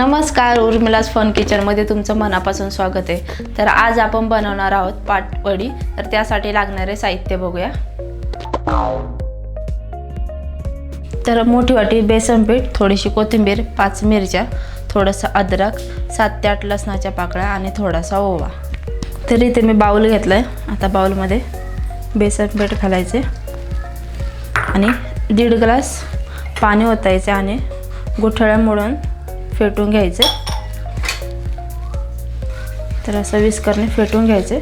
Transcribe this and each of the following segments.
नमस्कार उर्मिलास फन किचनमध्ये तुमचं मनापासून स्वागत आहे. तर आज आपण बनवणार आहोत पाटवडी. तर त्यासाठी लागणारे साहित्य बघूया. तर मोठी वाटी बेसन पीठ थोडीशी कोथिंबीर पाच मिरच्या थोडंसं अद्रक सात ते आठ लसणाच्या पाकळ्या आणि थोडासा ओवा. तर इथे मी बाऊल घेतला आहे आता बाऊलमध्ये बेसन पीठ घालायचे. आणि दीड ग्लास पाणी ओतायचे आणि गुठळ्या मोडून फेटून घ्यायचे. तर असं विस्करने फेटून घ्यायचे.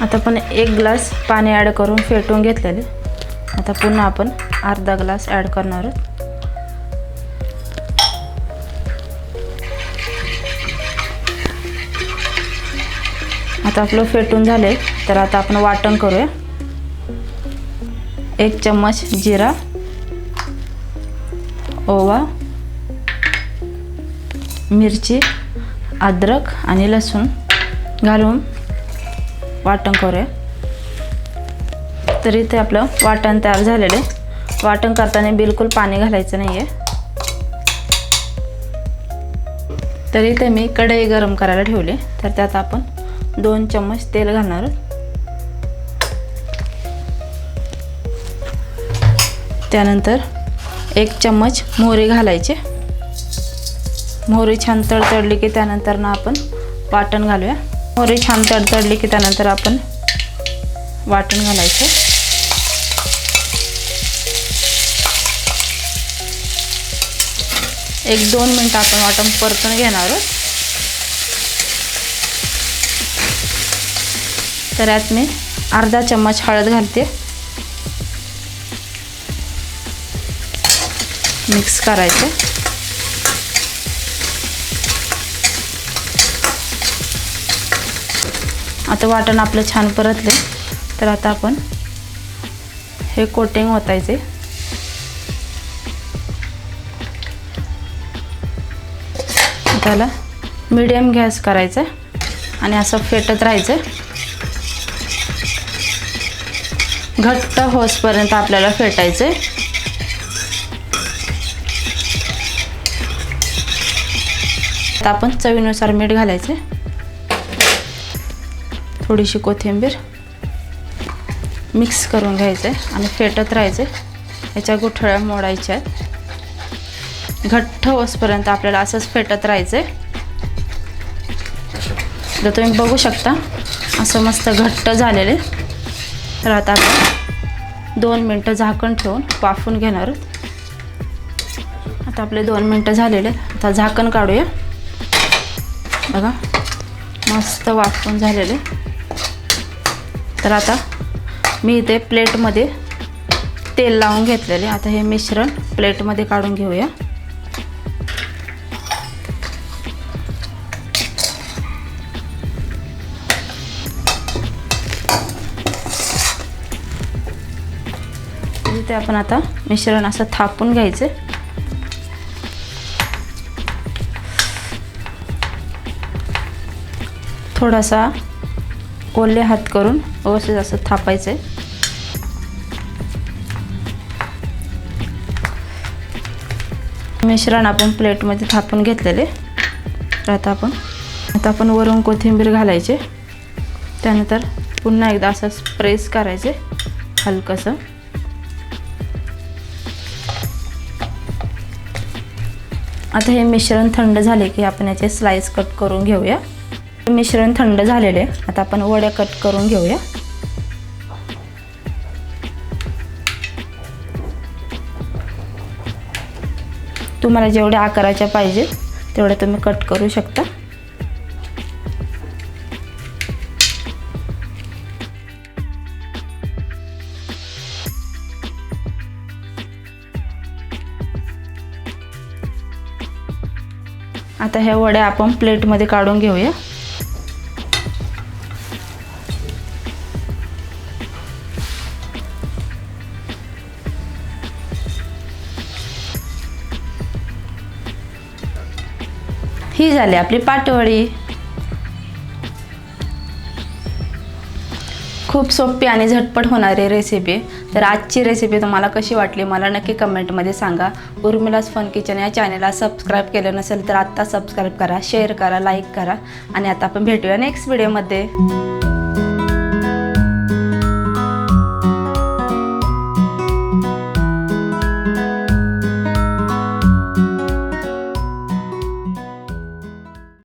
आता पण एक ग्लास पाणी ॲड करून फेटून घेतलेले. आता पुन्हा आपण अर्धा ग्लास ॲड करणार आहोत. आता आपलं फेटून झाले तर आता आपण वाटण करूया. एक चम्मच जिरा ओवा मिरची अद्रक आणि लसूण घालून वाटण करूया. तर इथे आपलं वाटण तयार झालेलं आहे. वाटण करताना बिलकुल पाणी घालायचं नाही आहे तर इथे मी कढई गरम करायला ठेवली तर त्यात आपण दोन चम्मच तेल घालणार आहोत. त्यानंतर एक चम्मच मोहरी घालायचे. मोहरी छान तडतडली की त्यानंतर ना आपण वाटण घालूया. मोहरी छान तडतडली की त्यानंतर आपण वाटण घालायचं. एक दोन मिनटं आपण वाटण परतून घेणार आहोत. तर यात मी अर्धा चम्मच हळद घालते. मिक्स करायचं. आता वाटण आपलं छान परतले. तर आता आपण हे कोटिंग ओतायचे. त्याला मीडियम गॅस करायचं आणि असं फेटत राहायचं. घट्ट होसपर्यंत आपल्याला फेटायचं. आता आपण चवीनुसार मीठ घालायचे. थोडीशी कोथिंबीर मिक्स करून घ्यायचे आणि फेटत राहायचे. याच्या गुठळ्या मोडायच्या आहेत. घट्ट होसपर्यंत आपल्याला असंच फेटत राहायचं. तर तुम्ही बघू शकता असं मस्त घट्ट झालेले. तर आता आपण दोन मिनटं झाकण ठेवून वाफून घेणार आहोत. आता आपले दोन मिनटं झालेले. आता झाकण काढूया. बघा मस्त वाफून झालेले. तर आता मी इथे प्लेटमध्ये तेल लावून घेतलेले. आता हे मिश्रण प्लेटमध्ये काढून घेऊया. इथे आपण आता मिश्रण असं थापून घ्यायचं. थोडासा ओले हात करून व्यवस्थित असं थापायचं आहे मिश्रण आपण प्लेटमध्ये थापून घेतलेले. आता आपण आता आपण वरून कोथिंबीर घालायचे. त्यानंतर पुन्हा एकदा असं प्रेस करायचे हलकंसं. आता हे मिश्रण थंड झाले की आपण याचे स्लाइस कट करून घेऊया. मिश्रण थंड झालेले आता आपण वड्या कट करून घेऊया. तुम्हाला जेवढ्या आकाराच्या पाहिजे तेवढ्या तुम्ही कट करू शकता. आता ह्या वड्या आपण प्लेटमध्ये काढून घेऊया. ही झाली आपली पाटवडी. खूप सोपी आणि झटपट होणारी रेसिपी तर आजची रेसिपी तुम्हाला कशी वाटली मला नक्की कमेंटमध्ये सांगा. उर्मिलास फन किचन या चॅनलला सबस्क्राईब केलं नसेल तर आत्ता सबस्क्राईब करा शेअर करा लाईक करा. आणि आता आपण भेटूया नेक्स्ट व्हिडिओमध्ये